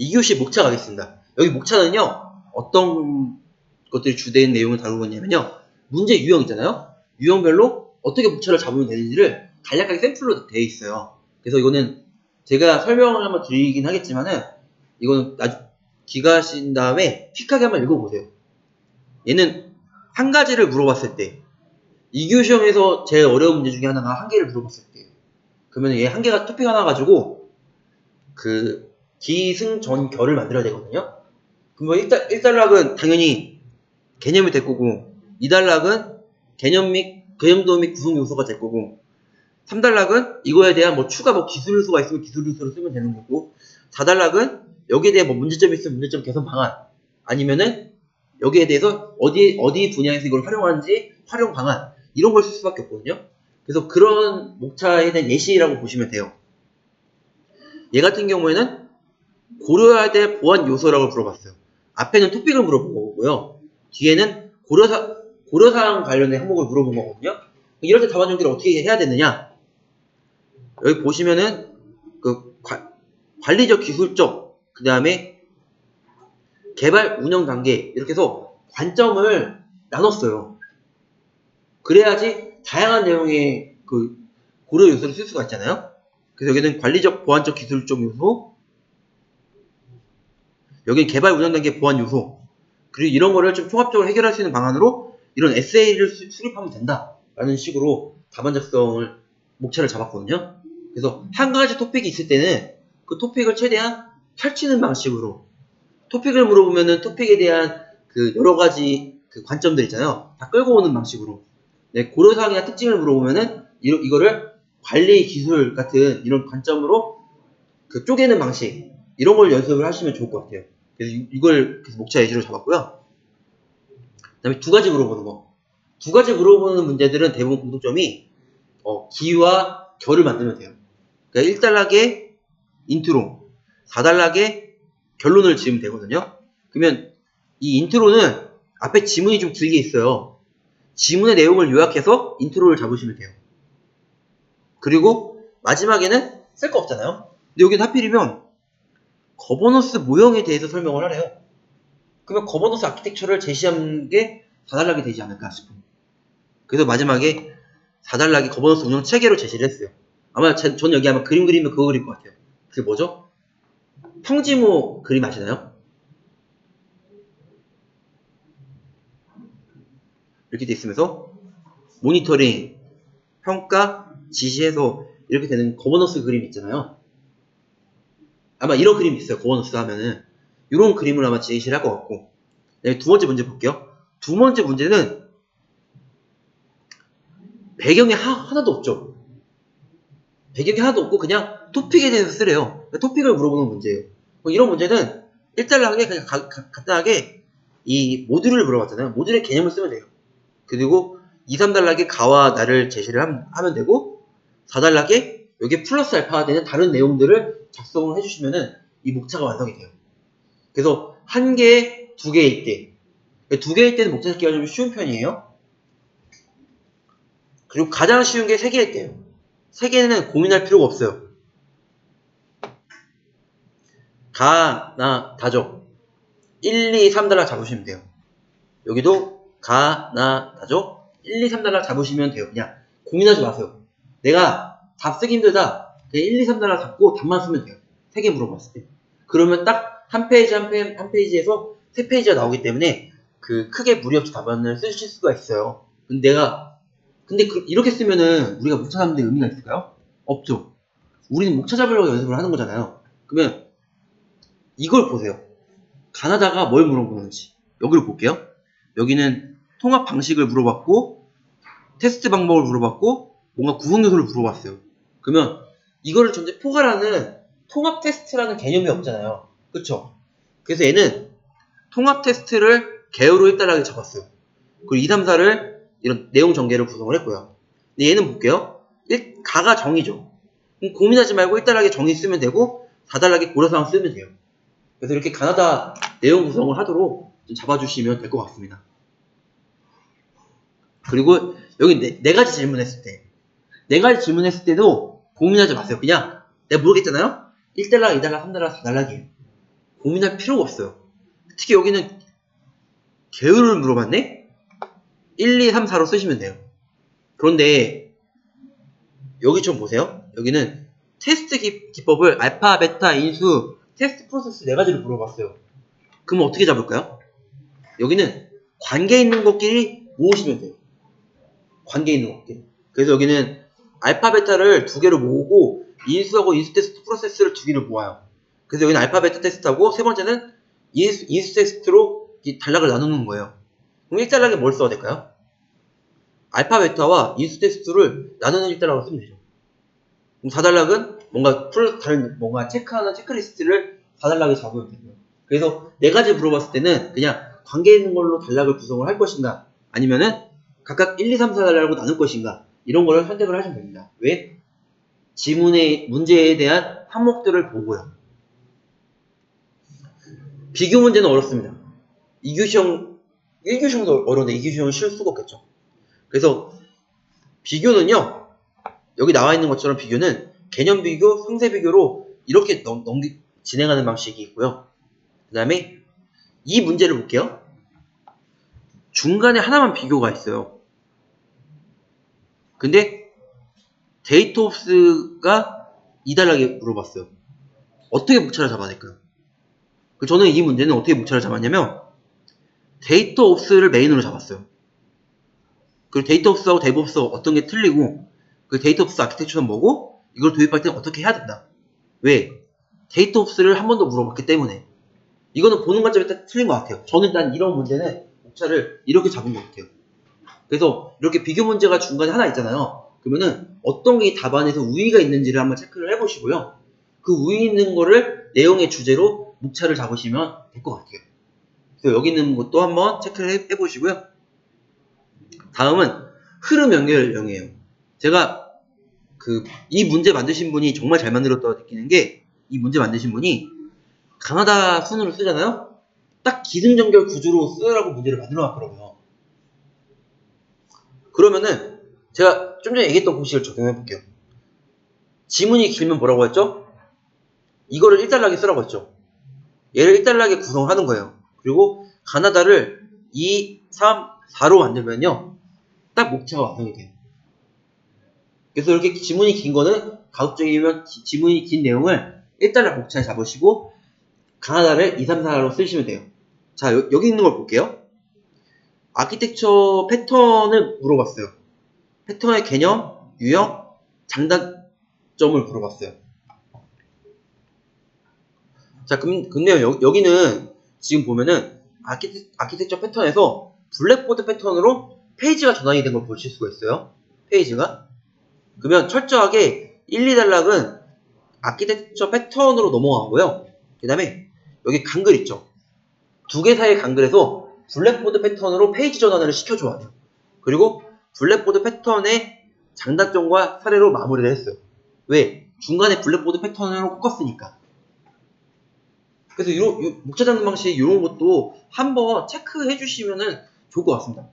2교시 목차 가겠습니다. 여기 목차는요, 어떤 것들이 주된 내용을 다루고 있냐면요, 문제 유형 있잖아요? 유형별로 어떻게 목차를 잡으면 되는지를 간략하게 샘플로 되어 있어요. 그래서 이거는 제가 설명을 한번 드리긴 하겠지만은, 이거는 나중, 기가신 다음에 픽하게 한번 읽어보세요. 얘는 한 가지를 물어봤을 때, 2교 시험에서 제일 어려운 문제 중에 하나가 한 개를 물어봤을 때, 그러면 얘 한 개가 토픽 하나 가지고, 그, 기승전결을 만들어야 되거든요. 그러면 1달, 1단락은 당연히 개념이 될 거고, 2단락은 개념 및, 개념도 및 구성 요소가 될 거고, 3단락은 이거에 대한 뭐 추가 뭐 기술 요소가 있으면 기술 요소를 쓰면 되는 거고, 4단락은 여기에 대한 뭐 문제점이 있으면 문제점 개선 방안, 아니면은 여기에 대해서 어디, 어디 분야에서 이걸 활용하는지 활용 방안, 이런 걸 쓸 수밖에 없거든요. 그래서 그런 목차에 대한 예시라고 보시면 돼요. 얘 같은 경우에는 고려해야 될 보안 요소라고 물어봤어요. 앞에는 토픽을 물어본 거고요. 뒤에는 고려사, 고려사항 관련된 항목을 물어본 거거든요. 이럴 때 답안 연기를 어떻게 해야 되느냐? 여기 보시면은 그 관- 관리적 기술적 그 다음에 개발 운영 단계 이렇게 해서 관점을 나눴어요. 그래야지 다양한 내용의 그 고려 요소를 쓸 수가 있잖아요. 그래서 여기는 관리적 보안적 기술적 요소, 여기는 개발 운영 단계 보안 요소, 그리고 이런 거를 좀 종합적으로 해결할 수 있는 방안으로 이런 수- 수립하면 된다라는 식으로 답안 작성을 목차를 잡았거든요. 그래서 한 가지 토픽이 있을 때는 그 토픽을 최대한 펼치는 방식으로 토픽을 물어보면은 토픽에 대한 그 여러 가지 그 관점들 있잖아요. 다 끌고 오는 방식으로 네, 고려사항이나 특징을 물어보면은 이, 이거를 관리 기술 같은 이런 관점으로 그 쪼개는 방식 이런 걸 연습을 하시면 좋을 것 같아요. 그래서 이- 이걸 목차 예시로 잡았고요. 그 다음에 두 가지 물어보는 거. 두 가지 물어보는 문제들은 대부분 공통점이 어, 기와 결을 만들면 돼요. 그러니까 1단락에 인트로, 4단락에 결론을 지으면 되거든요. 그러면 이 인트로는 앞에 지문이 좀 길게 있어요. 지문의 내용을 요약해서 인트로를 잡으시면 돼요. 그리고 마지막에는 쓸 거 없잖아요. 근데 여기는 하필이면 거버넌스 모형에 대해서 설명을 하래요. 그러면 거버넌스 아키텍처를 제시한 게 4단락이 되지 않을까 싶어요. 그래서 마지막에 4단락이 거버넌스 운영 체계로 제시를 했어요. 아마 제- 전 여기 아마 그림 그리면 그거 그릴 것 같아요. 그게 뭐죠? 평지모 그림 아시나요? 이렇게 돼 있으면서 모니터링, 평가, 지시해서 이렇게 되는 거버넌스 그림 있잖아요. 아마 이런 그림이 있어요. 거버넌스 하면은 이런 그림을 아마 제시를 할것 같고 네, 두 번째 문제 볼게요. 두 번째 문제는 배경이 하, 하나도 없죠. 배경이 하나도 없고 그냥 토픽에 대해서 쓰래요. 그러니까 토픽을 물어보는 문제예요. 뭐 이런 문제는 1단락에 그냥 가- 가- 간단하게 이 모듈을 물어봤잖아요. 모듈의 개념을 쓰면 돼요. 그리고 2, 3단락에 가와 나를 제시를 함- 하면 되고 4단락에 여기에 플러스 알파가 되는 다른 내용들을 작성을 해주시면은 이 목차가 완성이 돼요. 그래서 한 개, 두 개일 때, 두 개일 때는 목차 찾기가 좀 쉬운 편이에요. 그리고 가장 쉬운 게 세 개일 때예요. 세 개는 고민할 필요가 없어요. 가, 나, 다죠. 1, 2, 3달락 잡으시면 돼요. 여기도 가, 나, 다죠. 1, 2, 3달락 잡으시면 돼요. 그냥 고민하지 마세요. 내가 답 쓰기 힘들다. 그냥 1, 2, 3달락 잡고 답만 쓰면 돼요. 세 개 물어봤을 때. 그러면 딱 한 페이지 한, 페, 한 페이지에서 세 페이지가 나오기 때문에 그 크게 무리 없이 답안을 쓰실 수가 있어요. 근데 내가 근데 그- 이렇게 쓰면은 우리가 목 찾아보는 데 의미가 있을까요? 없죠. 우리는 목 찾아보려고 연습을 하는 거잖아요. 그러면 이걸 보세요. 가나다가 뭘 물어보는지. 여기를 볼게요. 여기는 통합 방식을 물어봤고 테스트 방법을 물어봤고 뭔가 구성 요소를 물어봤어요. 그러면 이거를 전체 포괄하는 통합 테스트라는 개념이 없잖아요. 그쵸? 그래서 얘는 통합 테스트를 개요로 1단락에 잡았어요. 그리고 2, 3, 4를 이런 내용 전개를 구성을 했고요. 근데 얘는 볼게요. 1, 가가 정의죠. 고민하지 말고 1단락에 정의 쓰면 되고 4단락에 고려사항 쓰면 돼요. 그래서 이렇게 가나다 내용 구성을 하도록 좀 잡아주시면 될 것 같습니다. 그리고 여기 네, 네 가지 질문했을 때, 네 가지 질문했을 때도 고민하지 마세요. 그냥 내가 모르겠잖아요? 1달락, 2달락, 3달락, 4달락이에요. 고민할 필요가 없어요. 특히 여기는 계열을 물어봤네? 1, 2, 3, 4로 쓰시면 돼요. 그런데 여기 좀 보세요. 여기는 테스트 기, 기법을 알파, 베타, 인수, 테스트 프로세스 네 가지를 물어봤어요. 그럼 어떻게 잡을까요? 여기는 관계 있는 것끼리 모으시면 돼요. 관계 있는 것끼리. 그래서 여기는 알파, 베타를 두 개를 모으고 인수하고 인수 테스트 프로세스를 두 개를 모아요. 그래서 여기는 알파, 베타 테스트하고 세 번째는 인수, 인수 테스트로 이 단락을 나누는 거예요. 그럼 1단락에 뭘 써야 될까요? 알파, 베타와 인수 테스트를 나누는 1단락으로 쓰면 되죠. 그럼 4단락은 뭔가 풀, 다른, 뭔가 체크하는 체크리스트를 4단락에 잡으면 되고요. 그래서 네 가지 물어봤을 때는 그냥 관계 있는 걸로 단락을 구성을 할 것인가 아니면은 각각 1, 2, 3, 4단락으로 나눌 것인가 이런 거를 선택을 하시면 됩니다. 왜? 지문의 문제에 대한 항목들을 보고요. 비교 문제는 어렵습니다. 2교 시험, 1교 시험도 어려운데 2교 시험은 쉴 수가 없겠죠. 그래서 비교는요, 여기 나와 있는 것처럼 비교는 개념 비교, 상세 비교로 이렇게 넘, 넘기, 진행하는 방식이 있고요. 그 다음에 이 문제를 볼게요. 중간에 하나만 비교가 있어요. 근데 데이터 옵스가 이달하게 물어봤어요. 어떻게 목차를 잡아야 될까요? 그 저는 이 문제는 어떻게 목차를 잡았냐면 데이터 옵스를 메인으로 잡았어요. 그리고 데이터 옵스하고 데브옵스 어떤 게 틀리고 그 데이터 옵스 아키텍처는 뭐고 이걸 도입할 때는 어떻게 해야 된다. 왜? 데이터 옵스를 한 번 더 물어봤기 때문에 이거는 보는 관점에 딱 틀린 것 같아요. 저는 일단 이런 문제는 목차를 이렇게 잡은 것 같아요. 그래서 이렇게 비교 문제가 중간에 하나 있잖아요. 그러면은 어떤 게 답안에서 우위가 있는지를 한번 체크를 해보시고요. 그 우위 있는 거를 내용의 주제로 목차를 잡으시면 될 것 같아요. 그래서 여기 있는 것도 한번 체크를 해, 해보시고요. 다음은 흐름 연결형이에요. 제가 그 이 문제 만드신 분이 정말 잘 만들었다고 느끼는 게 이 문제 만드신 분이 가나다 순으로 쓰잖아요. 딱 기승전결 구조로 쓰라고 문제를 만들어 놨더라고요. 그러면은 제가 좀 전에 얘기했던 공식을 적용해 볼게요. 지문이 길면 뭐라고 했죠? 이거를 1단락에 쓰라고 했죠. 얘를 1단락에 구성하는 거예요. 그리고 가나다를 2, 3, 4로 만들면요. 딱 목차가 완성이 돼요. 그래서 이렇게 지문이 긴 거는 가급적이면 지- 지문이 긴 내용을 1단락 목차에 잡으시고 가나다를 2, 3, 4로 쓰시면 돼요. 자, 여, 기 있는 걸 볼게요. 아키텍처 패턴을 물어봤어요. 패턴의 개념, 유형, 장단점을 물어봤어요. 자, 근- 근데 여, 여기는 지금 보면은 아키텍, 아키텍처 패턴에서 블랙보드 패턴으로 페이지가 전환이 된 걸 보실 수가 있어요. 페이지가. 그러면 철저하게 1, 2단락은 아키텍처 패턴으로 넘어가고요. 그 다음에 여기 간글 있죠. 두 개 사이의 간글에서 블랙보드 패턴으로 페이지 전환을 시켜줘야 돼요. 그리고 블랙보드 패턴의 장단점과 사례로 마무리를 했어요. 왜? 중간에 블랙보드 패턴으로 꺾었으니까. 그래서 요, 요 목차 잡는 방식 이런 것도 한번 체크해 주시면은 좋을 것 같습니다.